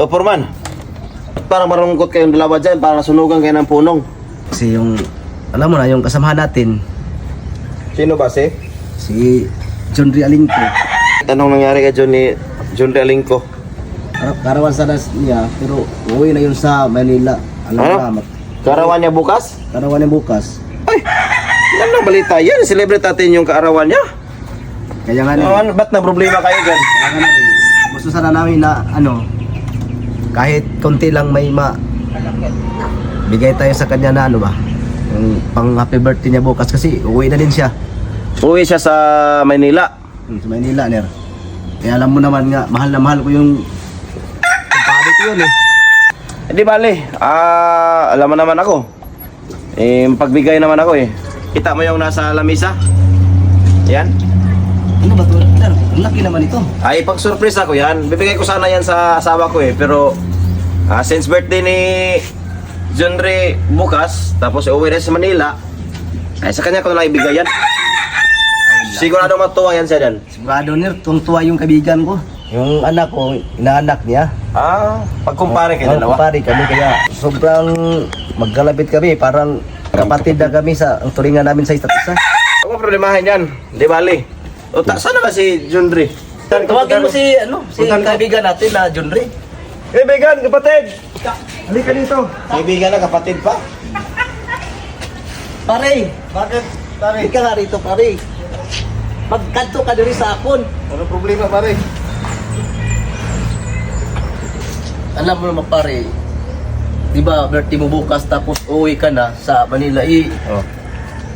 O, Purman. Parang marungkot kayong dalawa dyan, parang sunugan kayo ng punong. Kasi yung, alam mo na, yung kasamahan natin, Sino ba si? si John Rialingco, Anong nangyari kay John ni John Realingco? Kar- karawan sana niya, pero uwi na yun sa Manila. Alam Ano? na, mat- Kaarawan niya bukas? karawan niya bukas. Ay, ang balita yan. Celebrate natin yung kaarawan niya. Kaya nga Oh, na, ano, ba't na problema kayo dyan? kaya nga na, gusto sana namin na, ano, kahit konti lang may ma, bigay tayo sa kanya na, ano ba, yung pang happy birthday niya bukas kasi uwi na din siya. Uwi siya sa Manila. Hmm, sa Manila, Ner. Kaya alam mo naman nga, mahal na mahal ko yung kumpadre ko yun eh. Eh di bale, ah, alam mo naman ako. Eh, pagbigay naman ako eh. Kita mo yung nasa lamisa? Yan. Ano ba ito? Ang laki naman ito. Ay, pag-surprise ako yan. Bibigay ko sana yan sa asawa ko eh. Pero, ah, since birthday ni John Ray bukas, tapos uwi rin sa Manila, ay sa kanya ko na lang ibigay yan. Sigurado matuwa yan siya dyan. Sigurado, Ner, tuwang-tuwa yung kaibigan ko. Yung anak ko, inaanak niya. Ah, pagkumpare kayo Oh, dalawa. kumpare kami kaya sobrang magkalapit kami, parang kapatid na kami sa ang turingan namin sa isa't isa. Huwag mo problemahin yan. Di bali. O, ta, sana ba si John? Tawagin mo si ano, si kaibigan natin na John Ray. Kaibigan, kapatid! Halika dito. Kaibigan na, kapatid pa. Pare, bakit? Pare, ka nga rito, pare. Magkanto ka diri sa akon. Ano problema, pare? Alam mo naman pare, di ba birthday mo bukas tapos uwi ka na sa Manila. Eh, Oh.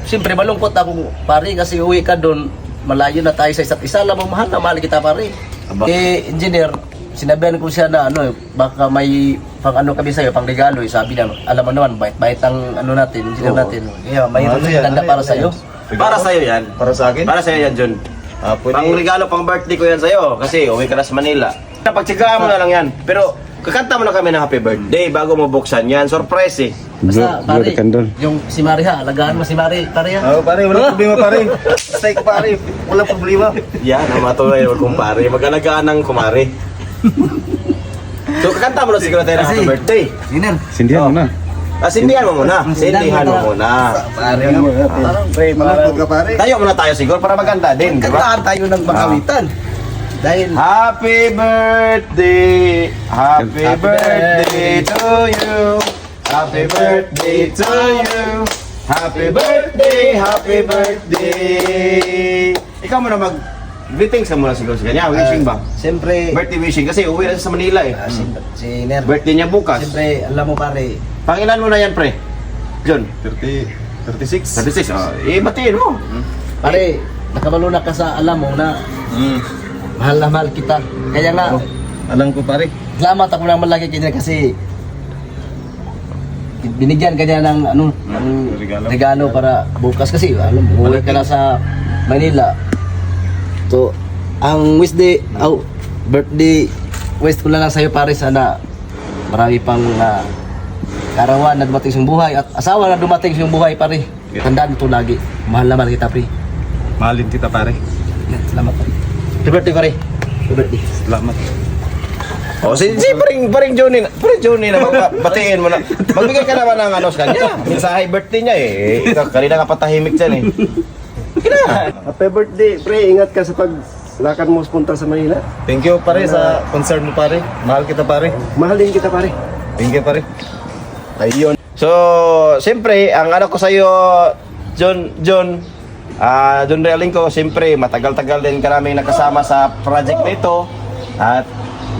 Siyempre malungkot ako pare kasi uwi ka doon, malayo na tayo sa isa't isa. Alam mo, mahal na mahal kita pare. Aba. Eh, engineer, sinabihan ko siya na ano, baka may pang ano kami sa'yo, pang regalo. Eh, sabi niya, alam mo naman, bait-bait ang ano natin, engineer Oo. natin. Yeah, may Ano yan? ganda Ano para yan? sa'yo. Para sa'yo yan. Para sa akin? Para sa'yo yan, John. Ah, pwede. Pang regalo, pang birthday ko yan sa'yo. Kasi uwi ka na sa Manila. Pagtsigaan mo na lang yan. Pero, kakanta mo na kami ng happy birthday bago mo buksan yan. Surprise eh. Basta, pare, yung si Maria, alagaan mo si Maria, pare ha? Oh, pare, walang problema pare. Stay ko pare, walang problema. Yan, ang matuloy mo kumpare. Mag-alagaan ng kumare. so, kakanta mo na siguro tayo ng happy Kasi- birthday. Engineer, Sindihan mo na. Ah, sindihan mo muna. Sindihan mo muna. pare, malungkot ka pare. Tayo muna tayo siguro para maganda din, di ba? Kantaan tayo ng makawitan. Dahil, Happy birthday, happy Happy birthday to you. Happy birthday to you. Happy birthday, happy birthday. Ikaw muna mag greetings ka muna siguro sa kanya. Wishing ba? siyempre, Birthday wishing kasi uwi na siya sa Manila eh. ah, si, si Ner, Birthday niya bukas. siyempre, alam mo pare, Pangilan mo na yan, pre. John, 30, 36. 36. Oh, eh, batiin mo. pare, nakabaluna ka sa alam mo na Mm. Mahal na mahal kita. Kaya nga, Oh, alam ko pare. salamat ako ng malaki kanya kasi binigyan kanya ng ano, ng regalo. regalo para bukas kasi alam mo, uwi ka na sa Manila. So, ang wish day, oh, birthday wish ko na lang sa'yo pare sana marami pang ah, karawan na dumating sa iyong buhay at asawa na dumating sa iyong buhay pare. Tandaan ito lagi. Mahal na mahal kita pre. Mahalin kita pare. Salamat pare. Happy birthday pare. Happy birthday. Salamat. Oh, si, si paring paring Johnny, na- paring Johnny na batiin mo na. Magbigay ka naman ng ano sa kanya. Mensahe birthday niya eh. Ikaw, kanina ka patahimik dyan eh. Kina. Happy birthday, pre. Ingat ka sa paglakad mo punta sa Manila. Thank you pare sa concern mo pare. Mahal kita pare. Mahal din kita, pare. Thank you pare. Ayun. So, siyempre, ang ano ko sa'yo, John, John, ah, John Realing ko, siyempre, matagal-tagal din ka namin nakasama sa project na ito. At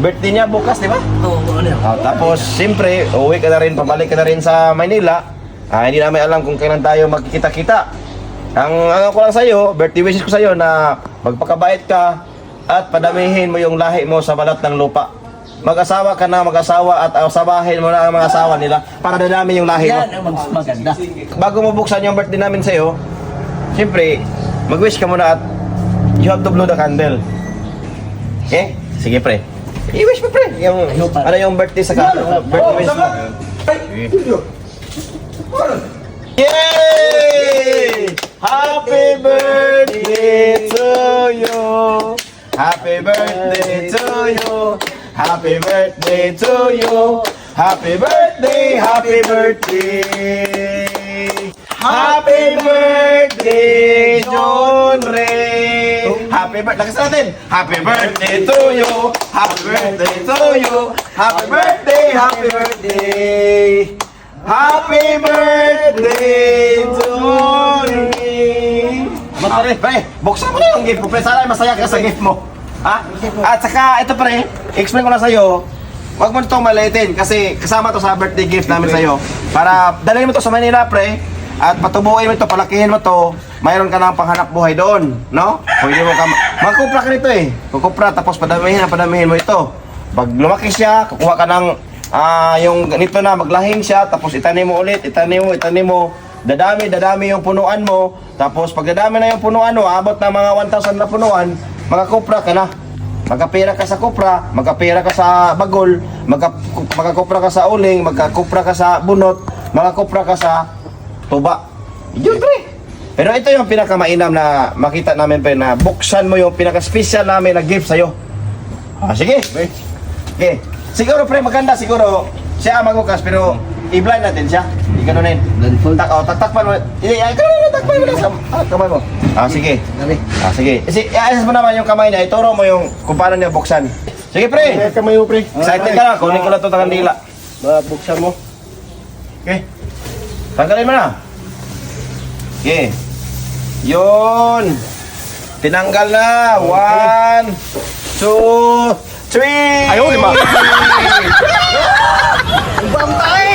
birthday niya bukas, di ba? Oo? Oh, tapos, siyempre, uwi ka na rin, pabalik ka na rin sa Maynila. Ah, hindi namin alam kung kailan tayo magkikita-kita. Ang ano ko lang sa'yo, birthday wishes ko sa'yo na magpakabait ka at padamihin mo yung lahi mo sa balat ng lupa. Mag-asawa ka na, mag-asawa at asabahin mo na ang mga asawa nila para dadami yung lahi mo. Yan ang mas maganda. Bago mo buksan yung birthday namin sa'yo, siyempre, mag-wish ka muna at you have to blow the candle. Okay? Sige, pre. I-wish mo, pre. Yung, Ano pa? ano yung birthday sa ka? Birthday wish mo. Yay! Happy birthday to you. Happy birthday to you. Happy birthday to you. Happy birthday, happy birthday. Happy birthday, John Ray. Happy birthday. Lakas natin. Happy birthday to you. Happy birthday to you. Happy birthday, happy birthday. Happy birthday, John Ray. Pre, pre, buksan mo na yung gift mo, pre. Sana masaya ka sa gift mo. Ha? At saka, ito pre, explain ko na sa'yo, Huwag mo itong maliitin kasi kasama to sa birthday gift namin sa'yo. Para dalhin mo to sa Manila, pre. At patubuin mo ito, palakihin mo to. Mayroon ka ng panghanap buhay doon, no? Pwede mo ka, magkupra ka nito eh. Kukupra, tapos padamihin na padamihin mo ito. Pag lumaki siya, kukuha ka ng, ah, yung ganito na, maglahing siya, tapos itanim mo ulit, itanim mo, itanim mo. Dadami, dadami yung punuan mo. Tapos pag dadami na yung punuan mo, abot na mga 1,000 na punuan, magkakupra ka na. Magkapira ka sa kupra, magkapira ka sa bagol, magka, magkakupra ka sa uling, magkakupra ka sa bunot, magkakupra ka sa tuba. Yun pre. Pero ito yung pinakamainam na makita namin pre na buksan mo yung pinaka-special namin na gift sa'yo. Ah, sige. Okay. Siguro pre, maganda siguro siya ang magbukas pero i-blind natin siya. Hindi ganunin. Blindfold. Tak, oh, taktakpan mo. Hindi, ay, ganun, takpan mo na sa ah, kamay mo. Ah, sige. Dali. Ah, sige. Kasi iayos mo naman yung kamay niya, ituro mo yung kung paano niya buksan. Sige, pre. Kamay mo, pre. Excited ka na, kunin ko na ito sa kandila. Mabuksan mo. Okay. Tanggalin mo na. Okay. Yun. Tinanggal na. One, two, three. Ayaw, lima. Ibang tayo.